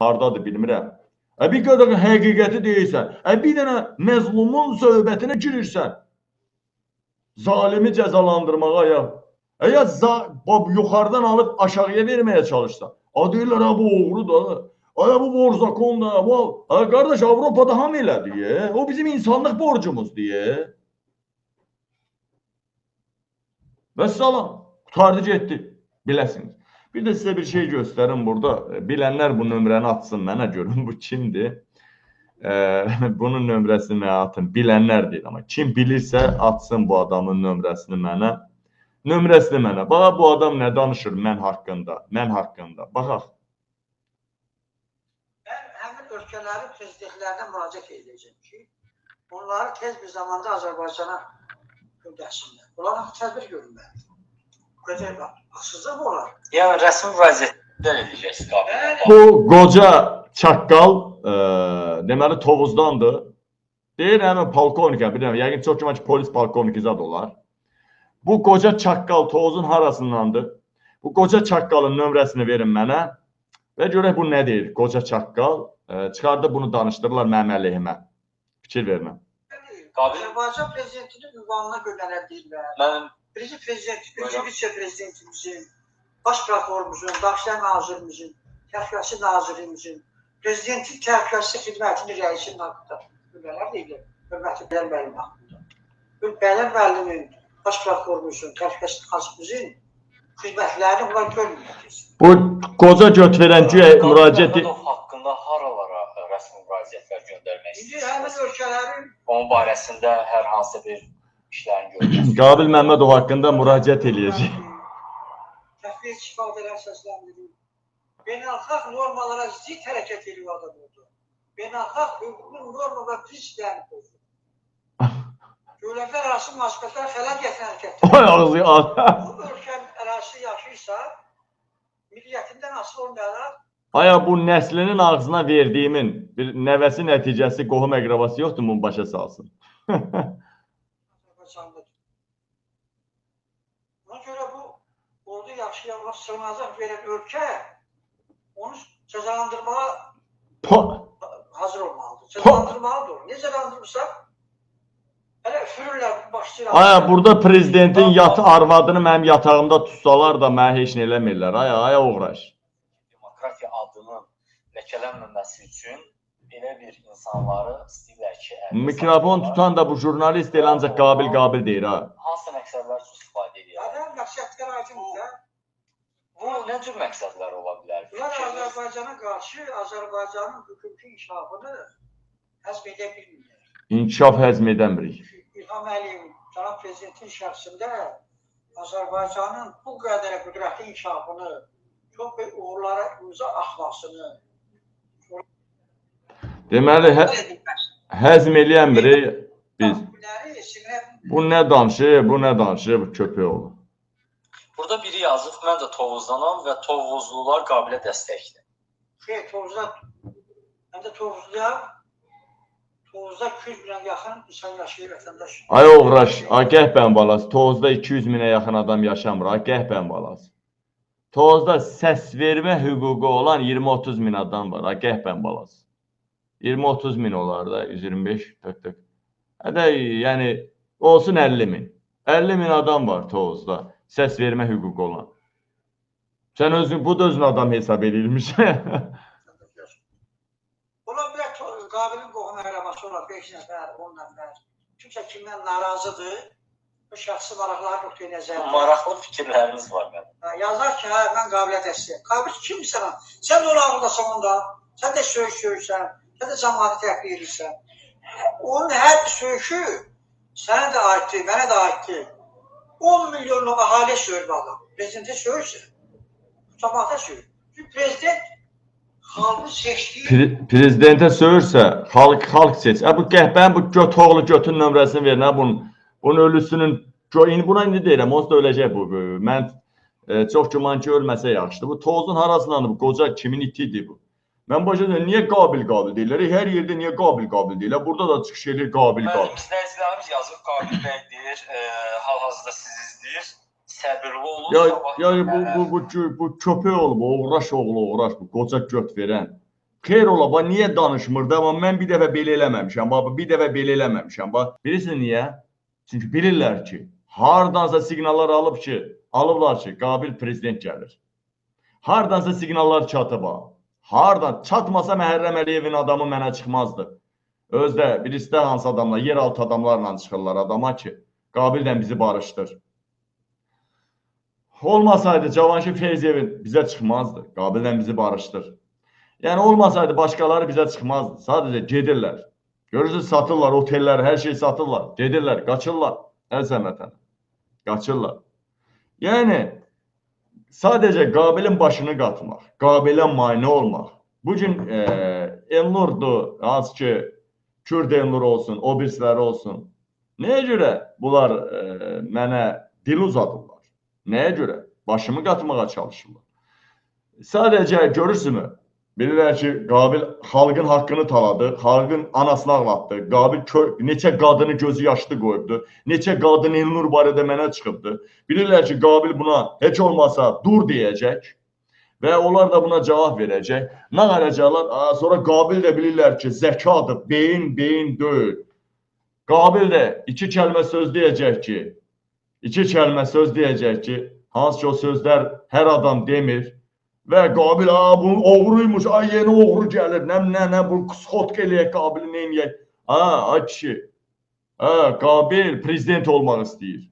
hardadır bilmirəm. E bir qədər həqiqəti deyirsən, e bir dənə məzlumun söhbətinə girirsən. Zalimi cəzalandırmağa ya. E ya za bab yuxarıdan alıb aşağıya verməyə çalışsan. A deyirlər ha bu oğrudur. Ay bu borzakon da. Bu ha qardaş Avropada hamı elədir. ya. O bizim insanlıq borcumuz diye. Və salam. Qutardı getdi. Biləsiniz. Bir də sizə bir şey göstərim burada. E, Bilənlər bu nömrəni atsın mənə görün bu kimdir. Ee, bunun nömrəsini mənə atın. Bilənlər deyil amma kim bilirsə atsın bu adamın nömrəsini mənə. Nömrəsini mənə. Bax bu adam nə danışır mən haqqında, mən haqqında. Baxaq. Ben həmin ölkələrin prezidentlərinə müraciət edəcəm ki, onları tez bir zamanda Azərbaycana göndərsinlər. Onların tədbir görünməlidir. Haksızlıq mı olar? Yəni rəsmi vəziyyətlər edəcəksiniz qabil. Bu qoca çaqqal e, deməli Tovuzdandır. Deyir həmin polkovnikə, bilirəm, yəqin çox güman ki, polis polkovniki zad olar. Bu qoca çaqqal Tovuzun harasındandır? Bu qoca çaqqalın nömrəsini verin mənə və görək bu nə deyir? Qoca çaqqal e, çıxardı bunu danışdırırlar mənim əleyhimə. Fikir verin. Qabil- Azərbaycan prezidentinin ünvanına göndərə bilirlər. Mən Birinci prezident, Buyurun. ikinci vitse-prezidentimizin, baş prokurorumuzun, daxiliyyə nazirimizin, təhlükəsizlik nazirimizin, prezidentin təhlükəsizlik xidmətinin rəisinin haqqında cümlələr deyilir. Hörmətli Bələn müəllim haqqında. Bu Bələn müəllimin, baş prokurorumuzun, təhlükəsizlik nazirimizin xidmətlərini bunlar görməyəcək. Bu qoca göt verən güya müraciət haqqında haralara rəsmi müraciətlər göndərmək İndi həmin istəyirsiniz? ölkələrin Onun barəsində hər hansı bir işlərin görülməsi. Qabil Məmmədov haqqında müraciət eləyəcək. təxliyə istifadələr səsləndirir. Beynəlxalq normalara zidd hərəkət edir adam oldu. Beynəlxalq hüququn norma və prinsiplərini pozur. Dövlətlər arası münasibətlər xələl gətirən hərəkətdir. Ay ağzı ağzı. Bu ölkənin ərazisi yaşayırsa, milliyyətindən asılı olmayaraq Aya bu nəslinin ağzına verdiyimin bir nəvəsi nəticəsi qohum əqrabası yoxdur bunu başa salsın. yaşayan, sığınacaq verən ölkə onu cəzalandırmağa Po- hazır olmalıdır. Cəzalandırmalıdır. onu. Necə cəzalandırırsa hələ üfürürlər başlayır. Aya burada prezidentin yat arvadını mənim yatağımda tutsalar da mənə heç nə eləmirlər. Aya aya uğraş. Demokratiya adının ləkələnməməsi üçün belə bir insanları istəyirlər ki, Mikrofon tutan da bu jurnalist elə ancaq qabil qabil deyir ha. hansı məqsədlər Bu nə cür məqsədlər ola bilər? Bunlar? Azərbaycana qarşı Azərbaycanın hüquqi inkişafını həzm edə bilmirlər. İnkişaf həzm edəmirik. İlham Əliyev, cənab prezidentin şəxsində Azərbaycanın bu qədər qüdrətli inkişafını, çox böyük uğurlara imza atmasını Deməli hə, həzm eləyəmirik biz. Bunları sinirə Bu nə danışır, bu nə danışır, bu köpək oğlu. Burada biri yazıb, mən də Tovuzdanam və Tovuzlular qabilə dəstəkdir. şey Tovuzda həm də Tovuzda Tovuzda 200 minə yaxın insan yaşayır vətəndaş. Ay uğraş, ay qəhbən balası. Tozda 200 minə yaxın adam yaşamır. Ay qəhbən balası. Tozda səs vermə hüququ olan 20-30 min adam var. Ay qəhbən balası. 20-30 min olar da 125 tök tök. Hədə yəni olsun 50 min. 50 min adam var Tozda səs vermə hüququ olan. Sən özün bu da özün adam hesab edilmiş. Ola bilər qabilin qohum əqrəbası olar 5 nəfər, 10 nəfər. Kimsə kimdən narazıdır, bu şəxsi maraqları nöqteyi nəzərdə. Maraqlı fikirləriniz var mənim. Ha, Yazar ki, hə, mən qabiliyyət əsirəm. Qabil kimsən? Sən də onun ağıldasan onda. Sən də söyüş söyürsən. Sən də cəmaatı təqdir edirsən. Onun hər söyüşü sənə də aiddir, mənə də aiddir. 10 milyonluq əhali söyür bu adam. Prezidentə söyürsə, cəmaata söyür. Çünki prezident xalqın seçdiyi Pre- prezidentə söyürsə, xalq xalq seç. Ə bu qəhbən bu göt oğlu götün nömrəsini verin ha bunun. Bunun ölüsünün indi buna indi deyirəm, onsuz da öləcək bu. Mən e, çox güman ki ölməsə yaxşıdır. Bu tozun harasındandır bu? Qoca kimin itidir bu? Mən başa düşürəm, niyə qabil qabil deyirlər? Hər yerdə niyə qabil qabil deyirlər? Burada da çıxış edir qabil Mənim qabil. izləyicilərimiz yazıb Qabil bəy deyir, e, hal-hazırda siz izləyir. Səbirli olun. Ya ya bu bu bu bu, bu köpək oğlu, bu uğraş oğlu, uğraş bu qoca göt verən. Xeyr ola, bax niyə danışmır da? Amma mən bir dəfə belə eləməmişəm. Bax bir dəfə belə eləməmişəm. Bax bilirsiniz niyə? Çünki bilirlər ki, hardansa siqnallar alıb ki, alıblar ki, qabil prezident gəlir. Hardansa siqnallar çatıb ha. Hardan çatmasa Məhərrəm Əliyevin adamı mənə çıxmazdı. Özdə birisi də hansı adamlar, yeraltı adamlarla çıxırlar adama ki, qabillə bizi barışdır. Olmasaydı Cavanşir Feyziyevin bizə çıxmazdı. Qabillə bizi barışdır. Yəni olmasaydı başqaları bizə çıxmazdı. Sadəcə gedirlər. Görürsüz satırlar otelləri, hər şeyi satırlar. Gedirlər, qaçırlar əziz vətən. Qaçırlar. Yəni sadəcə Qabilin başını qatmaq, Qabilə mane olmaq. Bu gün e, Elnurdu, hansı ki Kürd Elnur olsun, o birisləri olsun. Nəyə görə bunlar e, mənə dil uzadırlar? Nəyə görə? Başımı qatmağa çalışırlar. Sadəcə görürsünüz, bilirlər ki, Qabil xalqın haqqını taladı, xalqın anasını ağlatdı. Qabil kö neçə qadını gözü yaşlı qoyubdu. Neçə qadın Elnur barədə mənə çıxıbdı. Bilirlər ki, Qabil buna heç olmasa dur deyəcək və onlar da buna cavab verəcək. Nağaracaqlar, Aa, sonra Qabil də bilirlər ki, zəkadır, beyin beyin deyil. Qabil də iki kəlmə söz deyəcək ki, iki kəlmə söz deyəcək ki, hansı ki o sözlər hər adam demir və Qabil a bu oğruymuş, ay yeni oğru gəlir. Nə nə nə bu sxotk eləyək Qabili nə eləyək? Ha, ay kişi. Ha, Qabil prezident olmaq istəyir.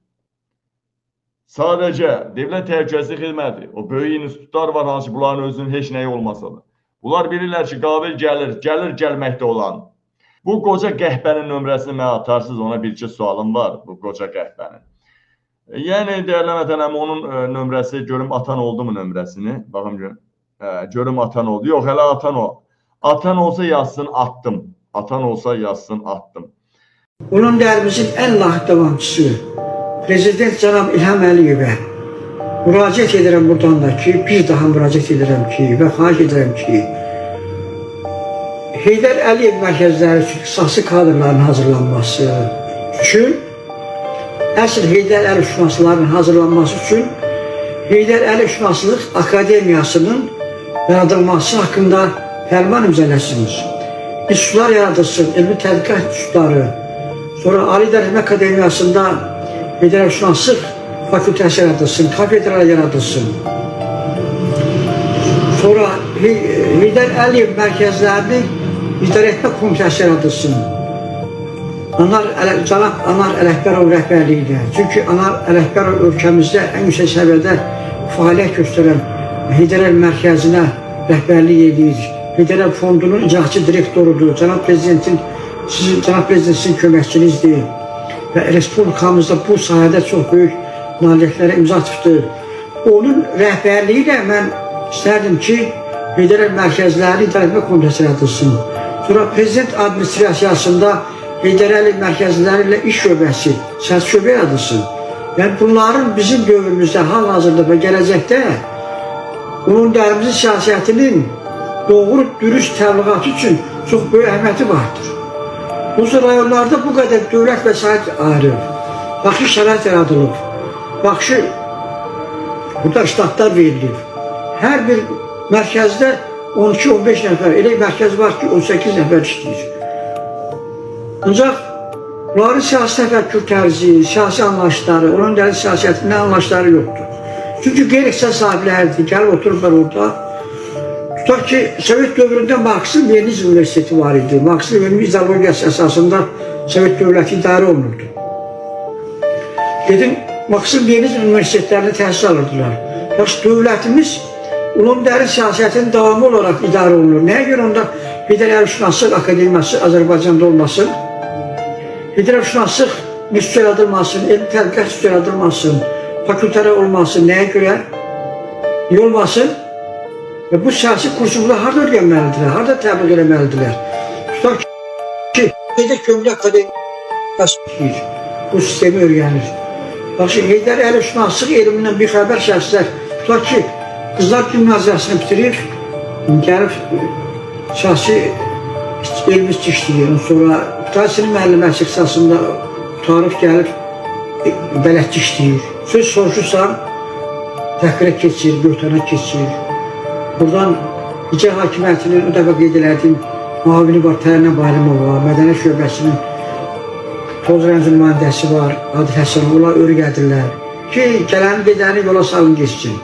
Sadəcə dövlət təhlükəsizlik xidməti, o böyük institutlar var hansı bunların özünün heç nəyi olmasa da. Bunlar bilirlər ki, Qabil gəlir, gəlir gəlməkdə olan. Bu qoca qəhbənin nömrəsini mənə atarsınız, ona bir-iki sualım var bu qoca qəhbənin. E, Yəni dəyərli vətənəm onun e, nömrəsi görüm atan oldu mu nömrəsini? Baxım görüm. Hə, görüm atan oldu. Yox, hələ atan o. Atan olsa yazsın attım. Atan olsa yazsın attım. Onun dərimizin ən layiq davamçısı Prezident cənab İlham Əliyevə müraciət edirəm buradan da ki, bir daha müraciət edirəm ki və xahiş edirəm ki, Heydər Əliyev mərkəzləri üçün ixtisaslı kadrların hazırlanması üçün əsl Heydər Əliyev şünaslarının hazırlanması üçün Heydər Əliyev Şünaslıq Akademiyasının yaradılması haqqında fərman imzələsiniz. İnstitutlar yaradılsın, elmi tədqiqat institutları, sonra Ali Dərəcə Akademiyasında Heydər Əliyev Şünaslıq fakültəsi yaradılsın, kafedra yaradılsın. Sonra Hey- Heydər Əliyev mərkəzlərini idarə etmə komitəsi yaradılsın. Anar cənab Anar Ələkbərov rəhbərliyində. Çünki Anar Ələkbərov ölkəmizdə ən yüksək səviyyədə fəaliyyət göstərən Heydər Əliyev mərkəzinə rəhbərlik edir. Heydər Əliyev fondunun icraçı direktorudur. Cənab prezidentin sizin cənab prezident sizin köməkçinizdir. Və respublikamızda bu sahədə çox böyük nailiyyətlərə imza atıbdır. Onun rəhbərliyi ilə mən istərdim ki, Heydər Əliyev mərkəzləri idarə etmə komitəsi yaradılsın. Sonra prezident administrasiyasında Heydər Əliyev mərkəzləri ilə iş şöbəsi, səs şöbə yaradılsın. Yəni bunların bizim dövrümüzdə hal-hazırda və gələcəkdə onun dərimizin siyasətinin doğru, dürüst təbliğatı üçün çox böyük əhəmiyyəti vardır. Bu rayonlarda bu qədər dövlət vəsait ayrılır. Baxşı şərait yaradılıb. Baxşı burada ştatlar verilir. Hər bir mərkəzdə 12-15 nəfər, elə mərkəz var ki 18 nəfər işləyir. Ancak varı siyasi tefekkür tercihi, siyasi anlaşları, onun derdi siyasetinde anlaşları yoktu. Çünkü gerekse sahiplerdi. Gel otururlar orada. Tutak ki Sovyet dövründə Marx'ın Veniz Üniversiteti var idi. Marx'ın Veniz ideologiyası esasında Sovyet dövləti idarə olunurdu. Dedim, Marx'ın Veniz Üniversitetlerine təhsil alırdılar. Yaxşı, dövlətimiz ulum derin siyasetin devamı olarak idare olunur. Neye göre onda Hidayet Şunaslık Akademisi Azerbaycan'da olmasın? Bir tarafından sık müstehil adılmasın, el telkah üstüne adılmasın, fakültere olmasın, neye göre? İyi olmasın. Ve bu siyasi kursumda harda öğrenmelidirler, harda tabi öğrenmelidirler. Tutak ki, bir de kömle bu sistemi öğrenir. Bak şimdi Heydar Eylül Şunaslık eğiliminden bir haber şahslar. Tutak ki, kızlar gimnaziyasını bitirir, gelip şahsi elbis işliyor. Sonra təhsil müəlliməsi ixtisasında tarif gəlib e, bələdçi işləyir. Söz soruşursan, təhqirə keçir, böhtana keçir. Buradan İcra hakimiyyətinin o dəfə qeyd elədiyim müavini var, Tərənnə Bayramov var, Mədəniyyət şöbəsinin toz rəmzi nümayəndəsi var, Adil Həsən, onlar örgədirlər ki, gələni gedəni yola salın geçsin.